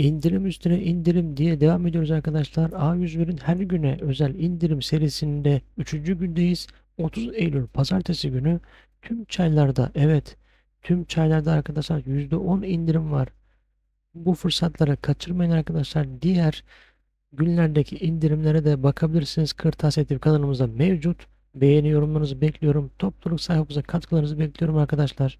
İndirim üstüne indirim diye devam ediyoruz arkadaşlar. A101'in her güne özel indirim serisinde 3. gündeyiz. 30 Eylül pazartesi günü tüm çaylarda evet tüm çaylarda arkadaşlar %10 indirim var. Bu fırsatları kaçırmayın arkadaşlar. Diğer günlerdeki indirimlere de bakabilirsiniz. Kırtasiye TV kanalımızda mevcut. Beğeni yorumlarınızı bekliyorum. Topluluk sayfamıza katkılarınızı bekliyorum arkadaşlar.